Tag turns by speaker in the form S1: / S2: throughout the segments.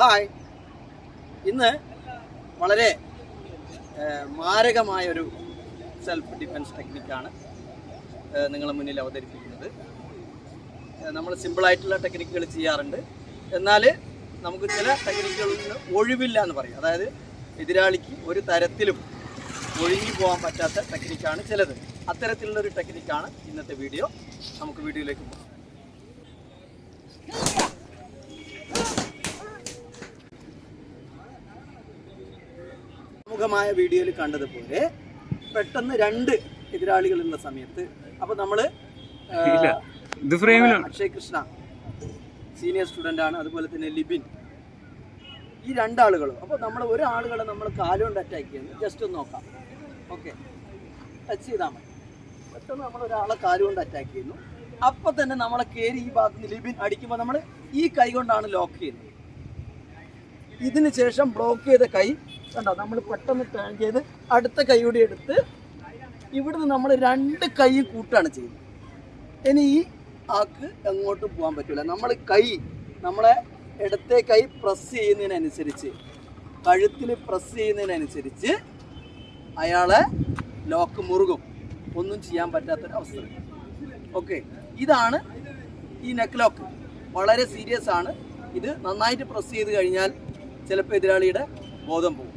S1: Hi. ഇന്ന് വളരെ മാരകമായ ഒരു സെൽഫ് ഡിഫെൻസ് ടെക്നിക്കാണ് നിങ്ങളുടെ മുന്നിൽ അവതരിപ്പിക്കുന്നത്. നമ്മൾ സിമ്പിളായിട്ടുള്ള ടെക്നിക്കുകൾ ചെയ്യാറുണ്ട്. എന്നാൽ നമുക്ക് ചില ടെക്നിക്കുകളിൽ ഒഴിവില്ല എന്ന് പറയും. അതായത് എതിരാളിക്ക് ഒരു തരത്തിലും ഒഴിഞ്ഞു പോകാൻ പറ്റാത്ത ടെക്നിക്കാണ് ചിലത്. അത്തരത്തിലുള്ള ഒരു ടെക്നിക്കാണ് ഇന്നത്തെ വീഡിയോ നമുക്ക് വീഡിയോയിലേക്ക് പോകാം. മുഖമായ വീഡിയോയിൽ കണ്ടതുപോലെ പെട്ടെന്ന് രണ്ട് എതിരാളികൾ ഉള്ള സമയത്ത് അപ്പൊ നമ്മൾ
S2: ഇല്ല. ഇത് ഫ്രെയിമിലാണ്.
S1: അക്ഷയ് കൃഷ്ണ സീനിയർ സ്റ്റുഡന്റ് ആണ് അതുപോലെ തന്നെ ലിബിൻ. ഈ രണ്ടാളുകളും അപ്പോൾ നമ്മൾ ഒരാളുകളെ നമ്മൾ കാലുകൊണ്ട് അറ്റാക്ക് ചെയ്യുന്നു. ജസ്റ്റ് ഒന്ന് നോക്കാം. ഓക്കെ ടച്ച് ചെയ്താൽ മതി. പെട്ടെന്ന് നമ്മൾ ഒരാളെ കാലുകൊണ്ട് അറ്റാക്ക് ചെയ്യുന്നു. അപ്പം തന്നെ നമ്മളെ കയറി ഈ ഭാഗത്ത് നിന്ന് ലിബിൻ അടിക്കുമ്പോൾ നമ്മൾ ഈ കൈ കൊണ്ടാണ് ലോക്ക് ചെയ്യുന്നത്. ഇതിന് ശേഷം ബ്ലോക്ക് ചെയ്ത കൈ കണ്ടോ നമ്മൾ പെട്ടെന്ന് ടേൺ ചെയ്ത് അടുത്ത കൈ കൂടി എടുത്ത് ഇവിടുന്ന് നമ്മൾ രണ്ട് കൈ കൂട്ടാണ് ചെയ്യുന്നത്. ഇനി ഈ ആക്ക് എങ്ങോട്ടും പോകാൻ പറ്റില്ല നമ്മൾ കൈ നമ്മളെ ഇടത്തെ കൈ പ്രസ് ചെയ്യുന്നതിനനുസരിച്ച് കഴുത്തിൽ പ്രസ് ചെയ്യുന്നതിനനുസരിച്ച് അയാളെ ലോക്ക് മുറുകും. ഒന്നും ചെയ്യാൻ പറ്റാത്തൊരവസ്ഥ ഓക്കെ ഇതാണ് ഈ നെക്ക് ലോക്ക് വളരെ സീരിയസ് ആണ്. ഇത് നന്നായിട്ട് പ്രസ് ചെയ്ത് കഴിഞ്ഞാൽ ചിലപ്പോൾ എതിരാളിയുടെ ബോധം പോകും.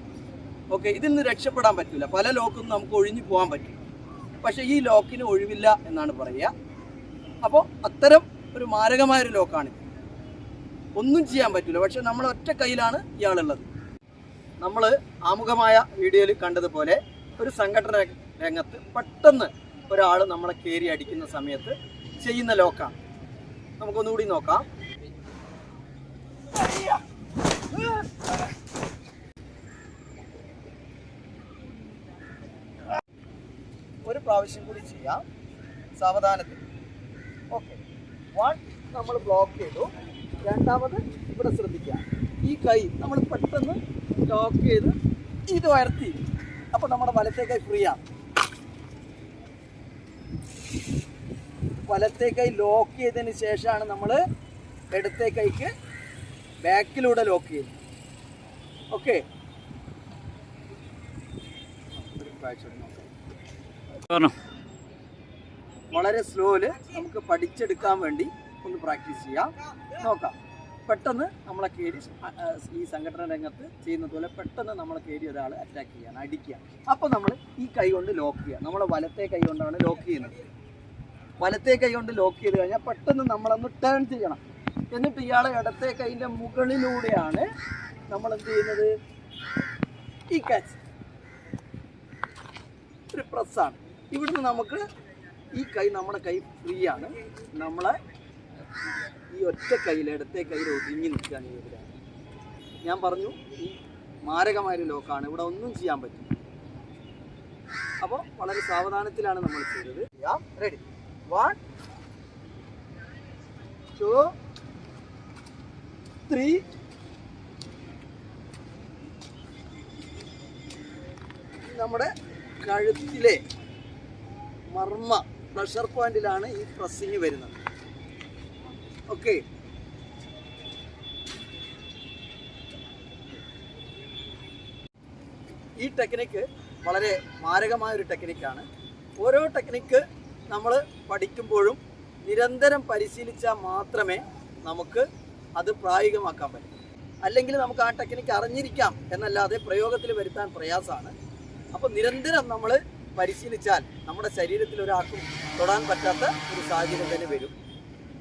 S1: ഓക്കെ ഇതിൽ നിന്ന് രക്ഷപ്പെടാൻ പറ്റില്ല പല ലോക്കും നമുക്ക് ഒഴിഞ്ഞു പോകാൻ പറ്റും. പക്ഷേ ഈ ലോക്കിന് ഒഴിവില്ല എന്നാണ് പറയുക. അപ്പോൾ അത്തരം ഒരു മാരകമായൊരു ലോക്കാണിത് ഒന്നും ചെയ്യാൻ പറ്റില്ല പക്ഷെ നമ്മൾ ഒറ്റ കയ്യിലാണ് ഇയാളുള്ളത്. നമ്മൾ ആമുഖമായ വീഡിയോയിൽ കണ്ടതുപോലെ ഒരു സംഘടന രംഗത്ത് പെട്ടെന്ന് ഒരാൾ നമ്മളെ കയറി അടിക്കുന്ന സമയത്ത് ചെയ്യുന്ന ലോക്കാണ്. നമുക്കൊന്നുകൂടി നോക്കാം ഒരു പ്രാവശ്യം കൂടി ചെയ്യാം. സാവധാനത്തിൽ. ഓക്കെ വൺ നമ്മൾ ബ്ലോക്ക് ചെയ്തു. രണ്ടാമത് ഇവിടെ ശ്രദ്ധിക്കുക. ഈ കൈ നമ്മൾ പെട്ടെന്ന് ലോക്ക് ചെയ്ത് ഇത് ഉയർത്തി അപ്പോൾ നമ്മുടെ വലത്തെ കൈ ഫ്രീ ആണ്. വലത്തെ കൈ ലോക്ക് ചെയ്തതിന് ശേഷമാണ് നമ്മൾ ഇടത്തെ കൈക്ക് ബാക്കിലൂടെ ലോക്ക് ചെയ്യുന്നത് ഓക്കെ ഒരു പ്രാവശ്യം കൂടി നോക്കാം
S2: പറഞ്ഞോ
S1: വളരെ സ്ലോയിൽ നമുക്ക് പഠിച്ചെടുക്കാൻ വേണ്ടി ഒന്ന് പ്രാക്ടീസ് ചെയ്യാം. നോക്കാം. പെട്ടെന്ന് നമ്മളെ കയറി ഈ സംഘടന രംഗത്ത് ചെയ്യുന്നത് പോലെ പെട്ടെന്ന് നമ്മളെ കയറി ഒരാൾ അറ്റാക്ക് ചെയ്യാൻ അടിക്കുക അപ്പോൾ നമ്മൾ ഈ കൈ കൊണ്ട് ലോക്ക് ചെയ്യുക നമ്മളെ വലത്തെ കൈ കൊണ്ടാണ് ലോക്ക് ചെയ്യുന്നത്. വലത്തെ കൈ കൊണ്ട് ലോക്ക് ചെയ്ത് കഴിഞ്ഞാൽ പെട്ടെന്ന് നമ്മളൊന്ന് ടേൺ ചെയ്യണം. എന്നിട്ട് ഇയാളെ ഇടത്തെ കൈയിന്റെ മുകളിലൂടെയാണ് നമ്മൾ എന്ത് ചെയ്യുന്നത്? ഈ കാച്ച് ഒരു പ്രസ്സാണ് ഇവിടുന്ന് നമുക്ക് ഈ കൈ നമ്മുടെ കൈ ഫ്രീ ആണ് നമ്മളെ ഈ ഒറ്റ കയ്യിൽ ഇടത്തെ കയ്യിൽ ഒതുങ്ങി നിൽക്കുകയാണ് ഈ ഞാൻ പറഞ്ഞു ഈ മാരകമായൊരു ലോക്കാണ്. ഇവിടെ ഒന്നും ചെയ്യാൻ പറ്റില്ല. അപ്പോൾ വളരെ സാവധാനത്തിലാണ് നമ്മൾ ചെയ്തത്. റെഡി വൺ ടു ത്രീ നമ്മുടെ കഴുത്തിലെ മർമ്മ പ്രഷർ പോയിന്റിലാണ് ഈ പ്രസ്സിങ് വരുന്നത്. ഓക്കെ ഈ ടെക്നിക്ക് വളരെ മാരകമായ ഒരു ടെക്നിക്കാണ് ഓരോ ടെക്നിക്ക് നമ്മൾ പഠിക്കുമ്പോഴും നിരന്തരം പരിശീലിച്ചാൽ മാത്രമേ നമുക്ക് അത് പ്രായോഗികമാക്കാൻ പറ്റൂ. അല്ലെങ്കിൽ നമുക്ക് ആ ടെക്നിക്ക് അറിഞ്ഞിരിക്കാം എന്നല്ലാതെ പ്രയോഗത്തിൽ വരുത്താൻ പ്രയാസമാണ്. അപ്പോൾ നിരന്തരം നമ്മൾ പരിശീലിച്ചാൽ നമ്മുടെ ശരീരത്തിൽ ഒരാൾക്കും തൊടാൻ പറ്റാത്ത ഒരു സാഹചര്യം തന്നെ വരും.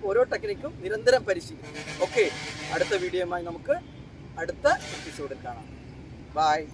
S1: ഓരോ ടെക്നിക്കും നിരന്തരം പരിശീലിക്കും. ഓക്കെ അടുത്ത വീഡിയോയുമായി നമുക്ക് അടുത്ത എപ്പിസോഡിൽ കാണാം. ബായ്